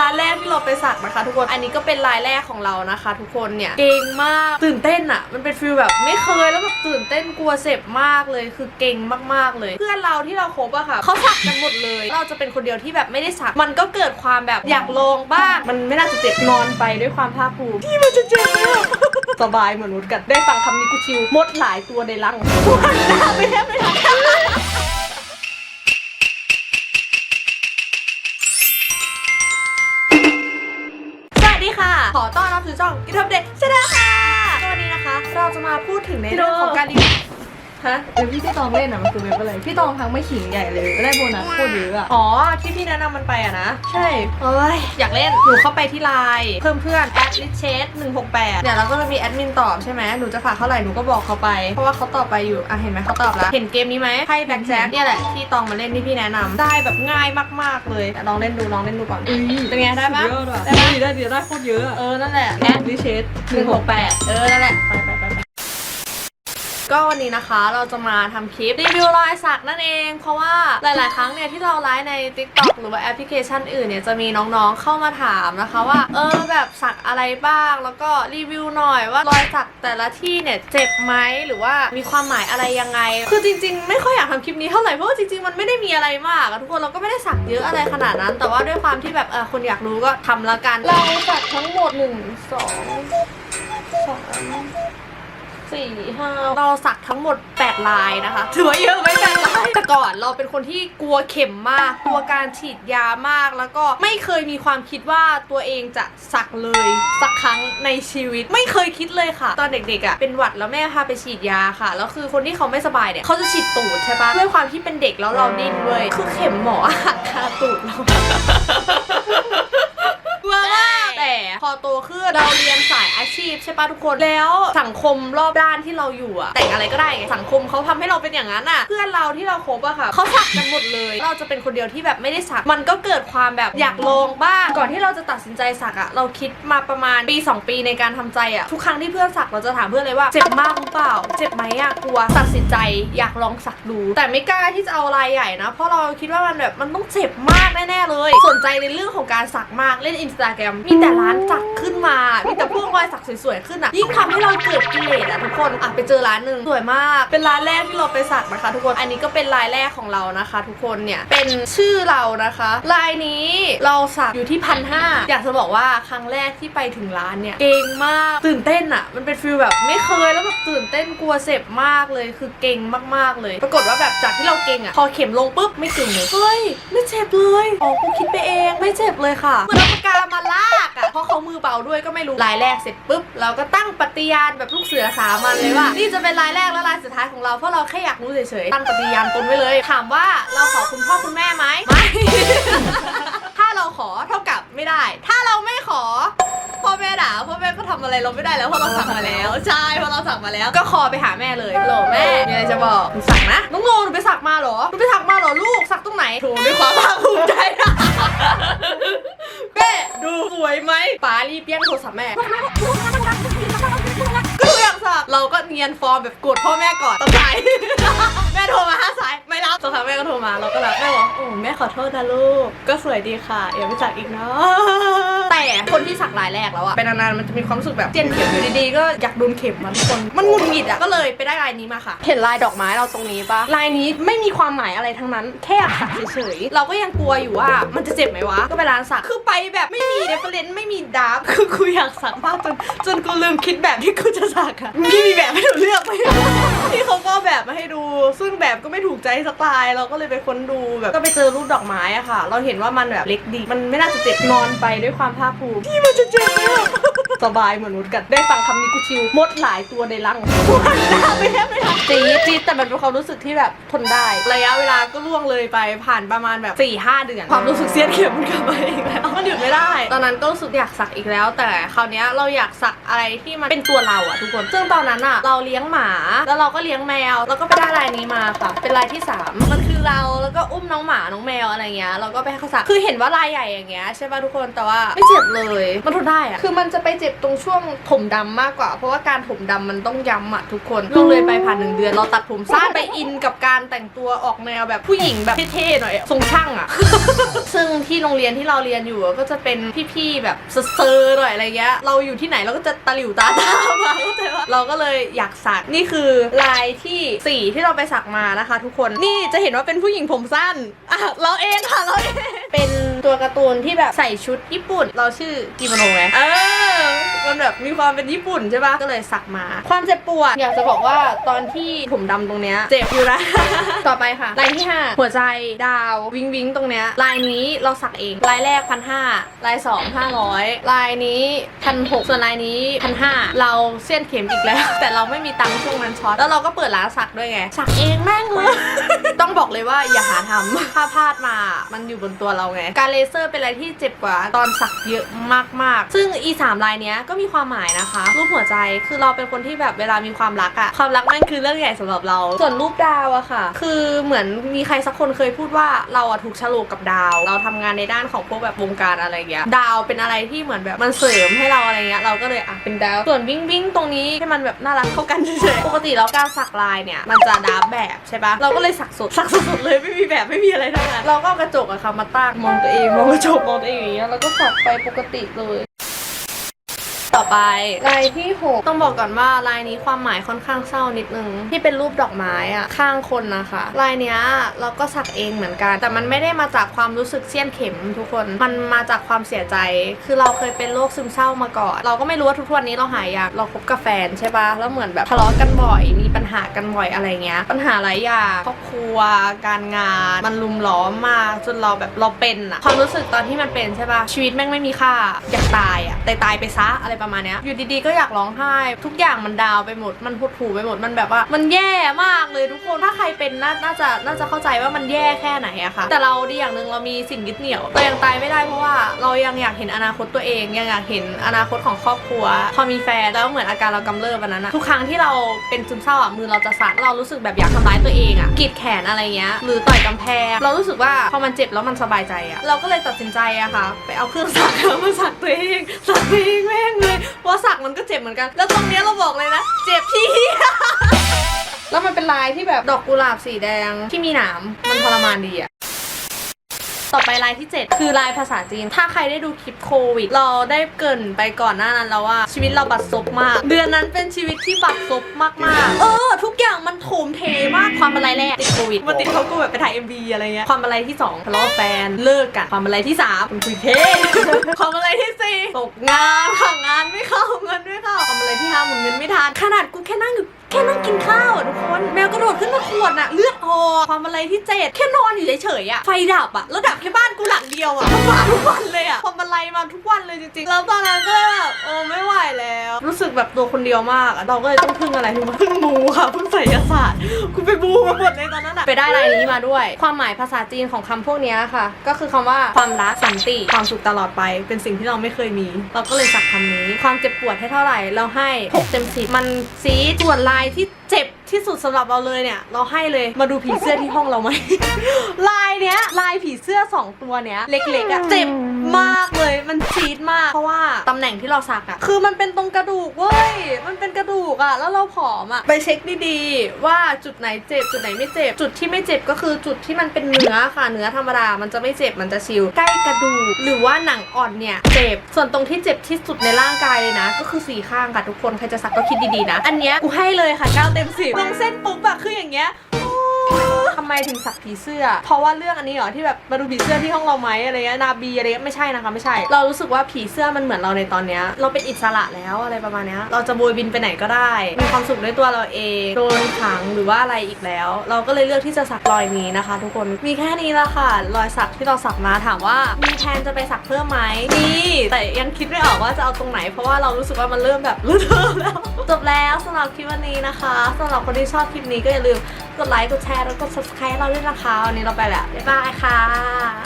ร้านแรกที่เราไปสักนะคะ ทุกคน อันนี้ก็เป็นรายแรกของเรานะคะ ทุกคนเนี่ย เก่งมาก ตื่นเต้นอะมันเป็นฟิลแบบไม่เคยแล้วแบบตื่นเต้นกลัวเจ็บมากเลย คือเก่งมากๆเลย เพื่อนเราที่เราคบอะค่ะเขาสักกันหมดเลย เราจะเป็นคนเดียวที่แบบไม่ได้สัก มันก็เกิดความแบบอยากลองบ้าง มันไม่น่าจะเจ็บนอนไปด้วยความภาคภูมิที่มันจะเจ็บไหมอะสบายเหมือนนุชกัน ได้ฟังคำนี้กูชิว มดหลายตัวในรังวันหน้าไม่แทบไม่ทัน พูดถึงในเรื่องของการรีวิวฮะเดี๋ยวพี่พี่ตองเล่นอะมันคือเว็บอะไร พี่ตองทั้งไม่ขิงใหญ่เลยได้โบนัสโคตรเยอะอะอ๋อ ที่พี่แนะนำมันไปอะนะ ใช่เอ้ยอยากเล่น หนูเข้าไปที่ไลน์เพิ่มเพื่อน a d l i c h e s 168เนี่ยเราก็จะมีแอดมินตอบใช่ไหมหนูจะฝากเท่าไหร่หนูก็บอกเขาไป เพราะว่าเขาตอบไปอยู่ อะเห็นไหมเขาตอบแล้ว เห็นเกมนี้ไหมไพ่แบ็คแจ็คเนี่ยแหละที่ตองมาเล่นที่พี่แนะนำได้แบบง่ายมากๆเลยแต่ลองเล่นดูลองเล่นดูก่อนเป็นไงได้ปะเยอะด้วยได้ปะได้ดีได้โคตรเยอะอะ เออนั่นแหละแอดดิเชสหนึ่งหกแปดเออนั่นแหละไปไปไปไป ก็วันนี้นะคะเราจะมาทำคลิปรีวิวรอยสักนั่นเอง เพราะว่าหลาย ๆ ครั้งเนี่ยที่เราไลฟ์ใน TikTok หรือว่าแอปพลิเคชันอื่นเนี่ยจะมีน้องๆเข้ามาถามนะคะว่า เออแบบสักอะไรบ้าง แล้วก็รีวิวหน่อยว่ารอยสักแต่ละที่เนี่ยเจ็บไหมหรือว่ามีความหมายอะไรยังไง คือจริง ๆ ไม่ค่อยอยากทำคลิปนี้เท่าไหร่เพราะว่าจริง ๆ มันไม่ได้มีอะไรมากทุกคนเราก็ไม่ได้สักเยอะอะไรขนาดนั้น แต่ว่าด้วยความที่แบบเออคนอยากรู้ก็ทำละกัน เราสักทั้งหมดหนึ่ง สี่ห้าเราสักทั้งหมด 8 ลายนะคะ ถือว่าเยอะไหมแปดลายแต่ก่อนเราเป็นคนที่กลัวเข็มมาก กลัวการฉีดยามาก แล้วก็ไม่เคยมีความคิดว่าตัวเองจะสักเลย สักครั้งในชีวิต ไม่เคยคิดเลยค่ะ ตอนเด็กๆอะเป็นหวัดแล้วแม่พาไปฉีดยาค่ะ แล้วคือคนที่เขาไม่สบายเนี่ยเขาจะฉีดตูดใช่ปะด้วยความที่เป็นเด็กแล้วเราดิ้นด้ยคือเข็มหมอหักคาตูดเรา แต่พอโตขึ้นเราเรียนสายอาชีพใช่ปะทุกคนแล้วสังคมรอบด้านที่เราอยู่อะแต่งอะไรก็ได้ไงสังคมเขาทำให้เราเป็นอย่างนั้นอะเพื่อนเราที่เราคบอะค่ะเขาสักกันหมดเลย เราจะเป็นคนเดียวที่แบบไม่ได้สัก มันก็เกิดความแบบอยากลองบ้างก่อนที่เราจะตัดสินใจสักอะเราคิดมาประมาณปี 2 ปีในการทำใจอะทุกครั้งที่เพื่อนสักเราจะถามเพื่อนเลยว่าเจ็บมากหรือเปล่า เจ็บไหมอะกลัวตัดสินใจอยากลองสักดู แต่ไม่กล้าที่จะเอาลายใหญ่นะเพราะเราคิดว่ามันแบบมันต้องเจ็บมากแน่ๆเลย สนใจในเรื่องของการสักมากเล่นอินสตาแกรมมีแต่แต่ร้านสักขึ้นมามีแต่พวกรอยสักสวยๆขึ้นอะยิ่งทำให้เราเกิดกิเลสอะทุกคนอะไปเจอร้านหนึ่งสวยมาก เป็นร้านแรกที่เราไปสักนะคะ ทุกคนอันนี้ก็เป็นลายแรกของเรานะคะ ทุกคนเนี่ยเป็นชื่อเรานะคะลายนี้เราสักอยู่ที่พันห้าอยากจะบอกว่าครั้งแรกที่ไปถึงร้านเนี่ยเก่งมากตื่นเต้นอะ มันเป็นฟิลแบบไม่เคยแล้วแบบตื่นเต้นกลัวเจ็บมากเลยคือเก่งมากๆเลย ปรากฏว่าแบบจากที่เราเก่งอะพอเข็มลงปุ๊บไม่เก่งเลยเฮ้ยไม่เจ็บเลยอ๋อกูคิดไปเองไม่เจ็บเลยค่ะเหมือนเอาปากกามาลากอะ เพราะเขามือเบาด้วยก็ไม่รู้ลายแรกเสร็จปุ๊บเราก็ตั้งปฏิญาณแบบลูกเสือสามัญเลยว่า นี่จะเป็นลายแรกและลายสุดท้ายของเราเพราะเราแค่อยากรู้เฉยๆตั้งปฏิญาณตนไว้เลย ถามว่าเราขอคุณพ่อคุณแม่ไหมไม่ถ้าเราขอเท่ากับไม่ได้ ถ้าเราไม่ขอพ่อแม่ด่าพ่อแม่ก็ทำอะไรเราไม่ได้แล้วเพราะเราสั่งมาแล้ว ใช่เพราะเราสั่งมาแล้ว ก็คอไปหาแม่เลยโหลแม่มีอะไรจะบอกหนูสั่งนะน้องโงหนูไปสักมาเหรอหนูไปสักมาเหรอลูกสักตรงไหนโถด้วยความภาคภูมิใจ แม่ดูสวยไหมป๋ารีบเปี้ยงโทรศัพท์แม่ ก็หนูอยางสักเราก็เนียนฟอร์มแบบกดพ่อแม่ก่อนตอนสายแม่โทรมาห้าสายไม่รับสักพักแม่ก็โทรมาเราก็รับแม่บอกโอ้แม่ขอโทษนะลูก ก็สวยดีค่ะอย่าไปจักอีกเนาะ แต่คนที่สักลายแรกแล้วอะเป็นนานๆมันจะมีความรู้สึกแบบเจียนเข็มอยู่ดีๆก็อยากโดนเข็มมันทุกคนมันหงุดหงิดอะก็เลยไปได้ลายนี้มาค่ะ เห็นลายดอกไม้เราตรงนี้ปะลายนี้ไม่มีความหมายอะไรทั้งนั้น แค่อยากสักเฉยๆเราก็ยังกลัวอยู่ว่ามันจะเจ็บไหมวะก็ไปร้านสักคือไปแบบไม่มีเรฟเฟรนซ์ไม่มีดาร์ฟคือกูอยากสักมากจนจนกูลืมคิดแบบที่กูจะสักอะพี่มีแบบให้หนูเลือกไหมพี่เขาก็เอาแบบมาให้ดู ซึ่งแบบก็ไม่ถูกใจสไตล์เราก็เลยไปค้นดูแบบก็ไปเจอรูปดอกไม้อะค่ะ เราเห็นว่ามันแบบเล็กดี มันไม่น่าจะเจ็บนอนไปด้วยความภาคภูมิที่มันจะเจ็บไหมอะ สบายเหมือนนุชกันได้ฟังคำนี้กูชิวมดหลายตัวในรังวันหน้าไม่แทบไม่ทันจี๊ดจี๊ดแต่มันเป็นความรู้สึกที่แบบทนได้ ระยะเวลาก็ล่วงเลยไปผ่านประมาณแบบ4ี่ห้าเดือน ความรู้สึกเสียดเข็มมันกลับมาอีกแล้วมันหยุดไม่ได้ ตอนนั้นก็รู้สึกอยากสักอีกแล้ว แต่คราวเนี้ยเราอยากสักอะไรที่มันเป็นตัวเราอะทุกคนซึ่งตอนนั้นอะเราเลี้ยงหมา แล้วเราก็เลี้ยงแมว แล้วก็ไปได้ลายนี้มาค่ะเป็นลายที่สามมันคือเราแล้วก็อุ้มน้องหมาน้องแมวอะไรเงี้ยเราก็ไปให้เขาสักคือเห็นว่าลายใหญ่อย่างเงี้ยใช่ป่ะทุกคนแต่ว่าไม่เจ็บเลยมันทนได้อะคือมันจะไปเจ็บตรงช่วงถมดำมากกว่า เพราะว่าการถมดำมันต้องย้ำอะทุกคนล่วงเลยไปผ่านหนึ่งเดือน เราตัดผมสั้นไปอินกับการแต่งตัวออกแนวแบบผู้หญิงแบบเท่ๆหน่อยทรงช่างอะซึ่งที่โรงเรียนที่เราเรียนอยู่ก็จะเป็นพี่ๆแบบเซอร์ๆหน่อยอะไรเงี้ยเราอยู่ที่ไหนเราก็จะตะหลิวตาตามมาเข้าใจปะเราก็เลยอยากสักนี่คือลายที่สี่ที่เราไปสักมานะคะ ทุกคนนี่จะเห็นว่าเป็นผู้หญิงผมสั้นอะเราเองค่ะเราเองเป็นตัวการ์ตูนที่แบบใส่ชุดญี่ปุ่น เราชื่อกิโมโนะไงเออ มันแบบมีความเป็นญี่ปุ่นใช่ปะก็เลยสักมา ความเจ็บปวดอยากจะบอกว่าตอนที่ผมดำตรงเนี้ยเจ็บอยู่นะ ต่อไปค่ะลายที่ 5 หัวใจดาววิงวิงตรงเนี้ยลายนี้เราสักเองลายแรกพันห้าลายสองห้าร้อยลายนี้พันหกส่วนลายนี้พันห้าเราเสี้ยนเข็มอีกแล้ว แต่เราไม่มีตังค์ช่วงนั้นช็อตแล้วเราก็เปิดร้านสักด้วยไงสักเองแม่งเลย ต้องบอกเลยว่าอย่าหาทำถ้าพลาดมามันอยู่บนตัวเราไงการเลเซอร์เป็นอะไรที่เจ็บกว่าตอนสักเยอะมากๆ ซึ่งอีสามลายเนี้ยก็มีความหมายนะคะ รูปหัวใจคือเราเป็นคนที่แบบเวลามีความรักอะความรักแม่งคือเรื่องใหญ่สำหรับเรา ส่วนรูปดาวอะค่ะ คือเหมือนมีใครสักคนเคยพูดว่าเราอะถูกฉลกกับดาว เราทำงานในด้านของพวกแบบวงการอะไรเงี้ยดาวเป็นอะไรที่เหมือนแบบมันเสริมให้เราอะไรเงี้ยเราก็เลยอะเป็นดาว ส่วนวิ่งวิ่งตรงนี้ให้มันแบบน่ารักเข้ากันเฉยๆปกติแล้วการสักลายเนี่ยมันจะดาบแบบใช่ปะเราก็เลยสักสุดสักสุดๆเลยไม่มีแบบไม่มีอะไรทั้งนั้นเราก็กระจกอะค่ะมาตั้งมองตัวเองมองกระจกมองตัวเองอย่างเงี้ยแล้วก็สักไปปกติเลย ไปลายที่6ต้องบอกก่อนว่าลายนี้ความหมายค่อนข้างเศร้านิดนึง ที่เป็นรูปดอกไม้อะข้างคนนะคะลายเนี้ยเราก็สักเองเหมือนกัน แต่มันไม่ได้มาจากความรู้สึกเสี้ยนเข็มทุกคนมันมาจากความเสียใจ คือเราเคยเป็นโรคซึมเศร้ามาก่อน เราก็ไม่รู้ว่าทุกวันนี้เราหายยากเราคบกับแฟนใช่ปะแล้วเหมือนแบบทะเลาะกันบ่อยมีปัญหากันบ่อยอะไรเงี้ย ปัญหาหลายอย่างครอบครัว การงาน มันลุมล้อมมากจนเราแบบเราเป็นอะความรู้สึกตอนที่มันเป็นใช่ปะชีวิตแม่งไม่มีค่า อยากตายอะแต่ตายไปซะอะไรประมาณเนี้ย อยู่ดีๆก็อยากร้องไห้ ทุกอย่างมันดาวไปหมด มันหดหู่ไปหมด มันแบบว่า มันแย่มากเลยทุกคน ถ้าใครเป็นน่าน่าจะน่าจะเข้าใจว่ามันแย่แค่ไหนอะค่ะ แต่เราดีอย่างหนึ่งเรามีสิ่งยึดเหนี่ยวเรายังตายไม่ได้เพราะว่าเรายังอยากเห็นอนาคตตัวเองยังอยากเห็นอนาคตของครอบครัว พอมีแฟนแล้วเหมือนอาการเรากำเริบวันนั้นอะทุกครั้งที่เราเป็นซึมเศร้าอะมือเราจะสั่นเรารู้สึกแบบอยากทำร้ายตัวเองอะกรีดแขนอะไรเงี้ยหรือต่อยกำแพง เรารู้สึกว่าพอมันเจ็บแล้วมันสบายใจอะเราก็เลยตัดสินใจอะค่ะ ไปเอาเครื่องสักมาสักตัวเองสักตัวเองแม่งเลยเพราะสักมันก็เจ็บเหมือนกัน แล้วตรงเนี้ยเราบอกเลยนะเจ็บพี่แล้วมันเป็นลายที่แบบดอกกุหลาบสีแดงที่มีหนามมันทรมานดีอะ ต่อไปลายที่ 7 คือลายภาษาจีน ถ้าใครได้ดูคลิปโควิด เราได้เกรินไปก่อนหน้านั้นแล้วว่าชีวิตเราบัดซบมาก เดือนนั้นเป็นชีวิตที่บัดซบมากๆ เออ ทุกอย่างมันโถมเทมากความอะไรแรกติดโควิดมาติดเขาก็แบบไปถ่าย MV อะไรเงี้ยความอะไรที่2ทะเลาะกับแฟนเลิกกันความอะไรที่3เป็นคุยเทความอะไรที่สี่ตกงานค่ะงานไม่เข้าเงินไม่เข้าความอะไรที่ห้าหมุนเงินไม่ทันขนาดกูแค่นั่งอยู่ แค่นั่งกินข้าวทุกคนแมวกระโดดขึ้นมาขวดน่ะเลือดออกความอะไรที่เจ็ดแค่นอนอยู่เฉยๆอะไฟดับอะแล้วดับแค่บ้านกูหลังเดียวอะมาทุกวัน อะไรมาทุกวันเลยจริงๆ แล้วตอนนั้นก็เลยแบบโอ้ไม่ไหวแล้ว รู้สึกแบบตัวคนเดียวมากอะเราก็เลยต้องพึ่งอะไรรู้ไหมพึ่งมูค่ะพึ่งไสยศาสตร์กูไปบูมาหมดเลยตอนนั้นอะไปได้อะไรนี้มาด้วย ความหมายภาษาจีนของคำพวกนี้ค่ะ ก็คือคำว่าความรักสันติความสุขตลอดไป เป็นสิ่งที่เราไม่เคยมี เราก็เลยสักคำนี้ ความเจ็บปวดให้เท่าไหร่ เราให้6เต็ม10มันซีส่วนลายที่เจ็บที่สุดสำหรับเราเลยเนี่ย เราให้เลยมาดูผีเสื้อที่ห้องเราไหมลายเนี้ยลายผีเสื้อ 2 ตัวเนี้ยเล็กๆอะเจ็บ มากเลย มันชีดมาก เพราะว่าตำแหน่งที่เราสักอะคือมันเป็นตรงกระดูกเว้ย มันเป็นกระดูกอะแล้วเราผอมอะไปเช็คดีๆ ว่าจุดไหนเจ็บ จุดไหนไม่เจ็บ จุดที่ไม่เจ็บก็คือจุดที่มันเป็นเนื้อค่ะ เนื้อธรรมดา มันจะไม่เจ็บ มันจะชิล ใกล้กระดูก หรือว่าหนังอ่อนเนี่ย เจ็บ ส่วนตรงที่เจ็บที่สุดในร่างกายเลยนะ ก็คือสี่ข้างค่ะทุกคน ใครจะสักก็คิดดีๆนะ อันเนี้ยกูให้เลยค่ะ9เต็ม10ลงเส้นปุ๊บอะคืออย่างเงี้ย ทำไมถึงสักผีเสื้อ เพราะว่าเรื่องอันนี้เหรอที่แบบมาดูผีเสื้อที่ห้องเราไหมอะไรเงี้ยนาบีอะไรเงี้ยไม่ใช่นะคะไม่ใช่ เรารู้สึกว่าผีเสื้อมันเหมือนเราในตอนเนี้ยเราเป็นอิสระแล้วอะไรประมาณเนี้ยเราจะโบยบินไปไหนก็ได้ มีความสุขด้วยตัวเราเองโดนขังหรือว่าอะไรอีกแล้ว เราก็เลยเลือกที่จะสักรอยนี้นะคะ ทุกคนมีแค่นี้ละค่ะ รอยสักที่เราสักมาถามว่า มีแพนจะไปสักเพิ่มไหมมีแต่ยังคิดไม่ออกว่าจะเอาตรงไหน เพราะว่าเรารู้สึกว่ามันเริ่มแบบเริ่มแล้วจบแล้วสำหรับคลิปวันนี้นะคะสำหรับคนที่ชอบคลิปนี้ก็อย่าลืม กดไลค์ กดแชร์ แล้วกด subscribe เราด้วยนะคะ วันนี้เราไปแล้ว บ๊ายบายค่ะ